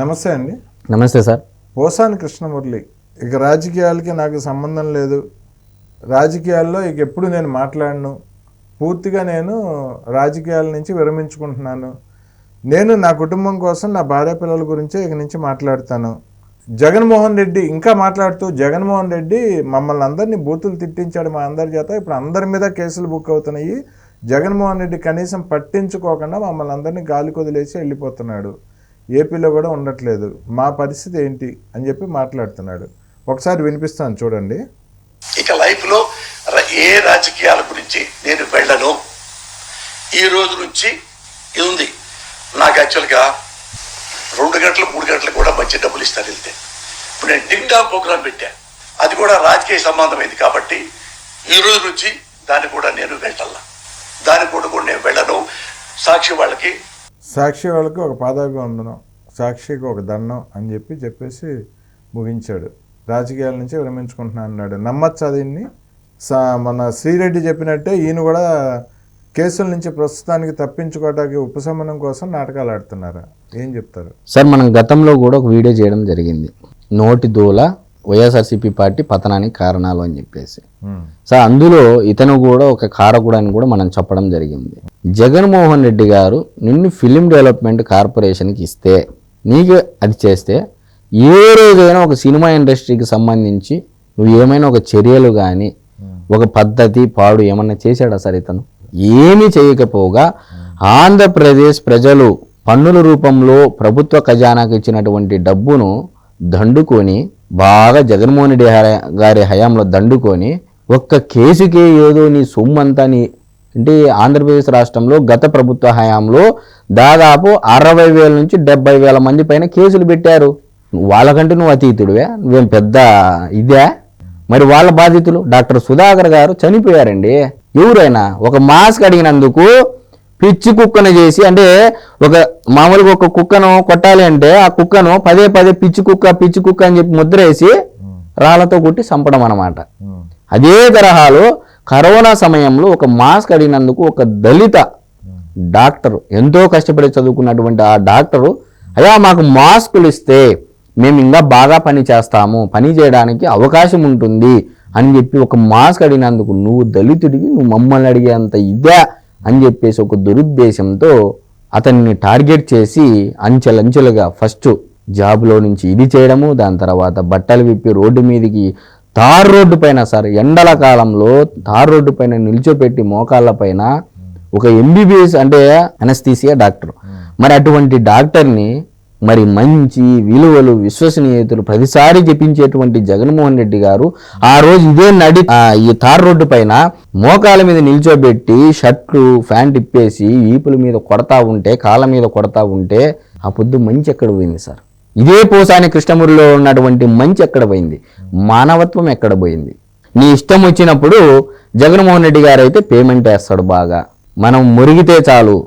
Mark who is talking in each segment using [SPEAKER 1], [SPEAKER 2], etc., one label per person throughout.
[SPEAKER 1] నమస్తే అండి.
[SPEAKER 2] నమస్తే సార్.
[SPEAKER 1] పోసాని కృష్ణమురళి ఇక రాజకీయాలకి నాకు సంబంధం లేదు. రాజకీయాల్లో ఇక ఎప్పుడు నేను మాట్లాడను. పూర్తిగా నేను రాజకీయాల నుంచి విరమించుకుంటున్నాను. నేను నా కుటుంబం కోసం నా భార్య పిల్లల గురించే ఇక నుంచి మాట్లాడతాను. జగన్మోహన్ రెడ్డి ఇంకా మాట్లాడుతూ జగన్మోహన్ రెడ్డి మమ్మల్ని అందరినీ బూతులు తిట్టించాడు మా అందరి చేత. ఇప్పుడు అందరి మీద కేసులు బుక్ అవుతున్నాయి. జగన్మోహన్ రెడ్డి కనీసం పట్టించుకోకుండా మమ్మల్ని అందరినీ గాలి కొదిలేసి వెళ్ళిపోతున్నాడు. ఏపీలో కూడా ఉండట్లేదు. మా పరిస్థితి ఏంటి అని చెప్పి మాట్లాడుతున్నాడు. ఒకసారి వినిపిస్తాను చూడండి.
[SPEAKER 3] ఇక లైఫ్లో ఏ రాజకీయాల గురించి నేను వెళ్ళను. ఈ రోజు నుంచి ఇది ఉంది. నాకు యాక్చువల్గా రెండు గంటలు మూడు గంటలు కూడా మంచి డబ్బులు ఇస్తారు వెళ్తే. ఇప్పుడు నేను టిక్ టాక్ ప్రోగ్రామ్ పెట్టా. అది కూడా రాజకీయ సంబంధమైంది కాబట్టి ఈ రోజు నుంచి దాన్ని కూడా నేను వెళ్ళాల. దాని కూడా కూడా నేను వెళ్ళను. సాక్షి వాళ్ళకి
[SPEAKER 1] సాక్షి వాళ్ళకి ఒక పాదాభివందనం సాక్షికి ఒక దండం అని చెప్పి చెప్పేసి ముగించాడు. రాజకీయాల నుంచి విరమించుకుంటున్నాను అన్నాడు. నమ్మచ్చా దీన్ని? సా మన శ్రీరెడ్డి చెప్పినట్టే ఈయన కూడా కేసుల నుంచి ప్రస్తుతానికి తప్పించుకోవడానికి ఉపశమనం కోసం నాటకాలు ఆడుతున్నారా? ఏం చెప్తారు?
[SPEAKER 2] సార్ మనం గతంలో కూడా ఒక వీడియో చేయడం జరిగింది. నోటి దూల వైఎస్ఆర్సీపీ పార్టీ పతనానికి కారణాలు అని చెప్పేసి. సార్ అందులో ఇతను కూడా ఒక కారకుడు అని కూడా మనం చెప్పడం జరిగింది. జగన్మోహన్ రెడ్డి గారు నిన్ను ఫిలిం డెవలప్మెంట్ కార్పొరేషన్కి ఇస్తే నీకు అది చేస్తే ఏ రోజైనా ఒక సినిమా ఇండస్ట్రీకి సంబంధించి నువ్వు ఏమైనా ఒక చర్యలు కానీ ఒక పద్ధతి పాడు ఏమన్నా చేశాడా సార్ ఇతను ఏమీ చేయకపోగా ఆంధ్రప్రదేశ్ ప్రజలు పన్నుల రూపంలో ప్రభుత్వ ఖజానాకు ఇచ్చినటువంటి డబ్బును దండుకొని బాగా జగన్మోహన్ రెడ్డి గారి హయాంలో దండుకొని ఒక్క కేసుకే ఏదో నీ సొమ్మంతా నీ అంటే ఆంధ్రప్రదేశ్ రాష్ట్రంలో గత ప్రభుత్వ హయాంలో దాదాపు అరవై వేల నుంచి డెబ్బై వేల మంది పైన కేసులు పెట్టారు. వాళ్ళకంటే నువ్వు అతీతుడివే. నువ్వేం పెద్ద ఇదే? మరి వాళ్ళ బాధితులు డాక్టర్ సుధాకర్ గారు చనిపోయారండి. ఎవరైనా ఒక మాస్క్ అడిగినందుకు పిచ్చి కుక్కను చేసి అంటే ఒక మామూలుగా ఒక కుక్కను కొట్టాలి అంటే ఆ కుక్కను పదే పదే పిచ్చి కుక్క పిచ్చి కుక్క అని చెప్పి ముద్ర వేసి రాళ్ళతో కొట్టి చంపడం అన్నమాట.
[SPEAKER 1] ఉమ్,
[SPEAKER 2] అదే తరహాలో కరోనా సమయంలో ఒక మాస్క్ అడిగినందుకు ఒక దళిత డాక్టర్ ఎంతో కష్టపడి చదువుకున్నటువంటి ఆ డాక్టరు అయ్యా మాకు మాస్కులు ఇస్తే మేము ఇంకా బాగా పని చేస్తాము పని చేయడానికి అవకాశం ఉంటుంది అని చెప్పి ఒక మాస్క్ అడిగినందుకు నువ్వు దళితుడివి నువ్వు మమ్మల్ని అడిగేంత ఇదే అని చెప్పేసి ఒక దురుద్దేశంతో అతన్ని టార్గెట్ చేసి అంచెలంచెలుగా ఫస్ట్ జాబ్లో నుంచి ఇది చేయడము దాని తర్వాత బట్టలు విప్పి రోడ్డు మీదకి తార్ రోడ్డు పైన సార్ ఎండల కాలంలో తార్ రోడ్డు పైన నిల్చోపెట్టి మోకాళ్ళ పైన ఒక ఎంబీబీఎస్ అంటే అనస్థీసియా డాక్టర్ మరి అటువంటి డాక్టర్ని మరి మంచి విలువలు విశ్వసనీయతలు ప్రతిసారి చెప్పించేటువంటి జగన్మోహన్ రెడ్డి గారు ఆ రోజు ఇదే నడి ఈ తార్ రోడ్డు పైన మోకాల మీద నిల్చోబెట్టి షర్ట్లు ప్యాంట్ ఇప్పేసి ఈపుల మీద కొడతా ఉంటే కాళ్ళ మీద కొడతా ఉంటే ఆ పొద్దు మంచి ఎక్కడ పోయింది సార్? ఇదే పోసాని కృష్ణమూరిలో ఉన్నటువంటి మంచి ఎక్కడ పోయింది? మానవత్వం ఎక్కడ పోయింది? నీ ఇష్టం వచ్చినప్పుడు జగన్మోహన్ రెడ్డి గారు అయితే పేమెంట్ వేస్తాడు బాగా. మనం మురిగితే చాలు.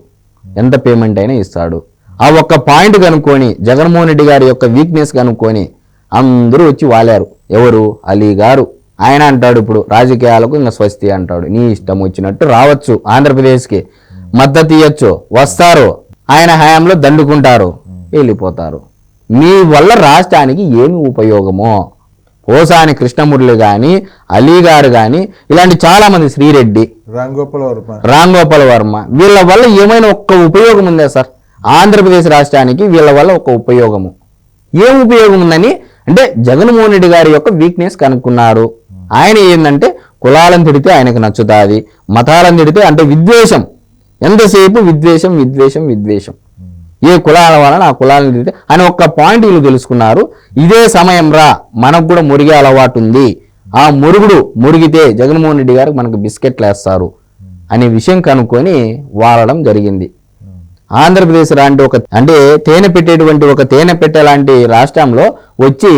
[SPEAKER 2] ఎంత పేమెంట్ అయినా ఇస్తాడు. ఆ ఒక్క పాయింట్ కనుక్కొని జగన్మోహన్ రెడ్డి గారి యొక్క వీక్నెస్ కనుక్కొని అందరూ వచ్చి వాలారు. ఎవరు? అలీ గారు. ఆయన అంటాడు ఇప్పుడు రాజకీయాలకు ఇంకా స్వస్తి అంటాడు. నీ ఇష్టం వచ్చినట్టు రావచ్చు. ఆంధ్రప్రదేశ్కి మద్దతు ఇవ్వచ్చు వస్తారు. ఆయన హయాంలో దండుకుంటారు. వెళ్ళిపోతారు. మీ వల్ల రాష్ట్రానికి ఏమి ఉపయోగమో? పోసాని కృష్ణమురళి కానీ అలీ గారు కానీ ఇలాంటి చాలా మంది శ్రీరెడ్డి
[SPEAKER 1] రామ్ గోపాల్ వర్మ.
[SPEAKER 2] రామ్ గోపాల్ వర్మ వీళ్ళ వల్ల ఏమైనా ఒక్క ఉపయోగం ఉందా సార్? ఆంధ్రప్రదేశ్ రాష్ట్రానికి వీళ్ళ వల్ల ఒక ఉపయోగము. ఏం ఉపయోగం ఉందని? అంటే జగన్మోహన్ రెడ్డి గారి యొక్క వీక్నెస్ కనుక్కున్నారు. ఆయన ఏంటంటే కులాలను తిడితే ఆయనకు నచ్చుతాది మతాలను తిడితే అంటే విద్వేషం. ఎంతసేపు విద్వేషం విద్వేషం విద్వేషం. ఏ కులాల వలన ఆ కులాలను అని ఒక్క పాయింట్ వీళ్ళు తెలుసుకున్నారు. ఇదే సమయం రా మనకు కూడా మురిగే అలవాటు ఉంది. ఆ మురుగుడు మురిగితే జగన్మోహన్ రెడ్డి గారికి మనకు బిస్కెట్లు వేస్తారు అనే విషయం కనుక్కొని వాడడం జరిగింది. ఆంధ్రప్రదేశ్ లాంటి ఒక అంటే తేనె పెట్టేటువంటి ఒక తేనె పెట్టె లాంటి రాష్ట్రంలో వచ్చి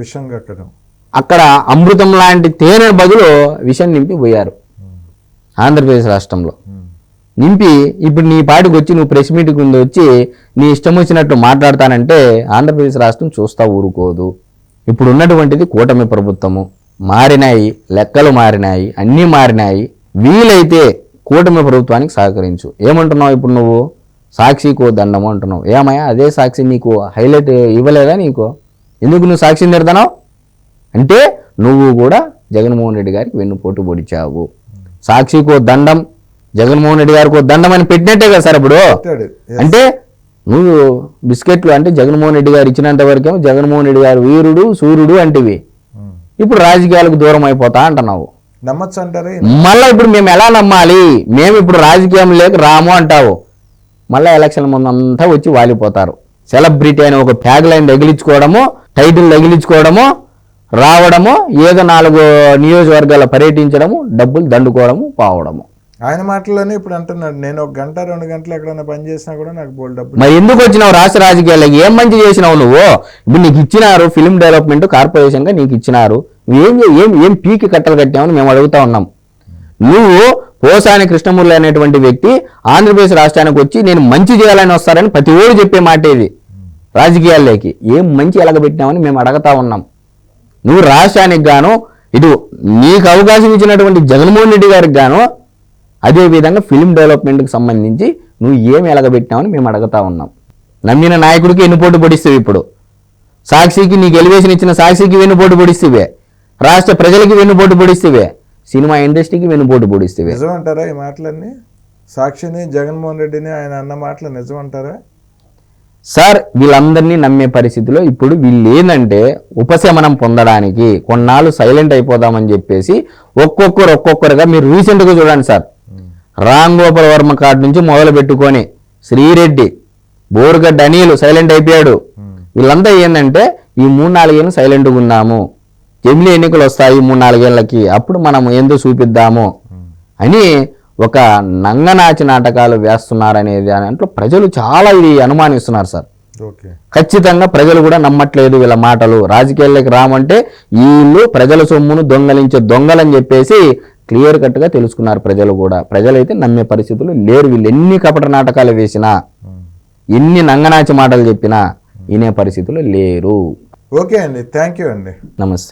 [SPEAKER 1] విషం కక్కడం
[SPEAKER 2] అక్కడ అమృతం లాంటి తేనె బదులు విషం నింపి పోయారు. ఆంధ్రప్రదేశ్ రాష్ట్రంలో. నింపి ఇప్పుడు నీ పాటికి వచ్చి నువ్వు ప్రెస్ మీట్ ముందు వచ్చి నీ ఇష్టం వచ్చినట్టు మాట్లాడతానంటే ఆంధ్రప్రదేశ్ రాష్ట్రం చూస్తా ఊరుకోదు. ఇప్పుడు ఉన్నటువంటిది కూటమి ప్రభుత్వము. మారినాయి లెక్కలు మారినాయి అన్నీ మారినాయి. వీలైతే కూటమి ప్రభుత్వానికి సహకరించు. ఏమంటున్నావు ఇప్పుడు నువ్వు? సాక్షికో దండము అంటున్నావు. ఏమయ్యా అదే సాక్షి నీకు హైలైట్ ఇవ్వలేదా నీకు? ఎందుకు నువ్వు సాక్షిని తిడతావు అంటే నువ్వు కూడా జగన్మోహన్ రెడ్డి గారికి వెన్నుపోటు పొడిచావు. సాక్షికో దండం జగన్మోహన్ రెడ్డి గారికి ఓ దండం అని పెట్టినట్టే కదా సార్ ఇప్పుడు? అంటే నువ్వు బిస్కెట్లు అంటే జగన్మోహన్ రెడ్డి గారు ఇచ్చినంత వరకేమో జగన్మోహన్ రెడ్డి గారు వీరుడు సూర్యుడు అంటివి.
[SPEAKER 1] ఉమ్.
[SPEAKER 2] ఇప్పుడు రాజకీయాలకు దూరం అయిపోతా అంటున్నావు.
[SPEAKER 1] నమ్మచ్చు అంటారా?
[SPEAKER 2] మళ్ళీ ఇప్పుడు మేము ఎలా నమ్మాలి? మేము ఇప్పుడు రాజకీయం లేక రాము అంటావు. మళ్ళీ ఎలక్షన్ ముందు అంతా వచ్చి వాలిపోతారు. సెలబ్రిటీ అని ఒక ట్యాగ్ లైన్ తగిలించుకోవడము టైటిల్ తగిలించుకోవడము రావడము ఏదో నాలుగు నియోజకవర్గాల పర్యటించడము డబ్బులు దండుకోవడము పోవడము.
[SPEAKER 1] ఆయన మాటల్లోనే ఇప్పుడు అంటున్నాడు నేను ఒక గంట రెండు గంటలు ఎక్కడైనా పని చేసినా కూడా నాకు బోల్ డబ్బులు
[SPEAKER 2] మరి ఎందుకు వచ్చినావు? రాష్ట్ర రాజకీయాలకు ఏం మంచి చేసినావు నువ్వు? ఇప్పుడు నీకు ఇచ్చినారు ఫిల్మ్ డెవలప్మెంట్ కార్పొరేషన్గా నీకు ఇచ్చినారు. చే- ఏం ఏం పీకి కట్టలు కట్టామని మేము అడుగుతా ఉన్నాం. నువ్వు పోసాని కృష్ణమూర్తి అనేటువంటి వ్యక్తి ఆంధ్రప్రదేశ్ రాష్ట్రానికి వచ్చి నేను మంచి చేయాలని వస్తారని ప్రతి ఓడు చెప్పే మాట ఇది. రాజకీయాల్లోకి ఏం మంచి ఎలగబెట్టినామని మేము అడగతా ఉన్నాం. నువ్వు రాష్ట్రానికి గాను ఇటు నీకు అవకాశం ఇచ్చినటువంటి జగన్మోహన్ రెడ్డి గారికి గాను అదే విధంగా ఫిల్మ్ డెవలప్మెంట్కి సంబంధించి నువ్వు ఏం ఎలగబెట్టినావని మేము అడుగుతా ఉన్నాం. నమ్మిన నాయకుడికి ఎన్నుపోటు పొడిస్తావు ఇప్పుడు. సాక్షికి నీకు ఎలివేషన్ ఇచ్చిన సాక్షికి వెన్నుపోటు పొడిస్తేవే. రాష్ట్ర ప్రజలకి వెన్నుపోటు పొడిస్తేవే. సినిమా ఇండస్ట్రీకి వెన్నుపోటు పొడిస్తేవే.
[SPEAKER 1] నిజం అంటారా ఈ మాటలన్నీ? సాక్షిని జగన్మోహన్ రెడ్డిని ఆయన అన్న మాటలు నిజం అంటారా
[SPEAKER 2] సార్ వీళ్ళందరినీ నమ్మే పరిస్థితిలో ఇప్పుడు వీళ్ళు ఏంటంటే ఉపశమనం పొందడానికి కొన్నాళ్ళు సైలెంట్ అయిపోదామని చెప్పేసి ఒక్కొక్కరు ఒక్కొక్కరుగా మీరు రీసెంట్గా చూడండి సార్. రామ్ గోపాల్ వర్మ కార్డు నుంచి మొదలు పెట్టుకొని శ్రీరెడ్డి బోరుగడ్డ అనిలు సైలెంట్ అయిపోయాడు. వీళ్ళంతా ఏంటంటే ఈ మూడు నాలుగేళ్ళు సైలెంట్గా ఉన్నాము. జమిలీ ఎన్నికలు వస్తాయి మూడు నాలుగేళ్ళకి అప్పుడు మనం ఏందో చూపిద్దాము? అని ఒక నంగనాచి నాటకాలు వేస్తున్నారనేది దాంట్లో ప్రజలు చాలా ఇది అనుమానిస్తున్నారు సార్. ఖచ్చితంగా ప్రజలు కూడా నమ్మట్లేదు వీళ్ళ మాటలు. రాజకీయాల్లోకి రామంటే వీళ్ళు ప్రజల సొమ్మును దొంగలించే దొంగలని చెప్పేసి క్లియర్ కట్గా తెలుసుకున్నారు ప్రజలు కూడా. ప్రజలైతే నమ్మే పరిస్థితులు లేరు. వీళ్ళు ఎన్ని కపట నాటకాలు వేసినా ఎన్ని నంగనాచి మాటలు చెప్పినా వినే పరిస్థితులు లేరు.
[SPEAKER 1] ఓకే అండి. థ్యాంక్ యూ అండి.
[SPEAKER 2] నమస్తే.